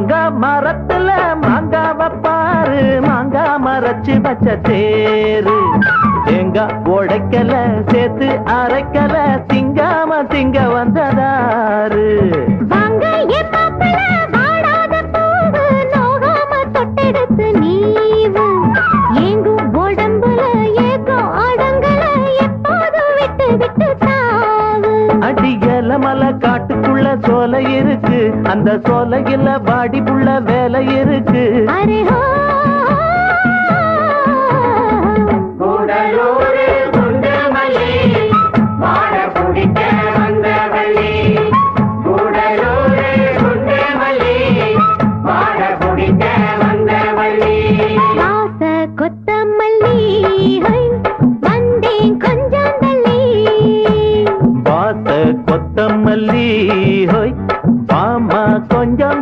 மாங்கா மரத்துல மாங்காவ பாரு. மாங்கா மரச்சு வச்ச தேரு தேங்காய் உடைக்கல சேர்த்து அரைக்கல திங்காம திங்க வந்ததாரு. அடியல மலை புள்ள சோலை இருக்கு. அந்த சோலையில பாடி புள்ள வேலை இருக்கு. கொத்தமல்லி முத்தமல்லி ஹோய் வாமா கொஞ்சம்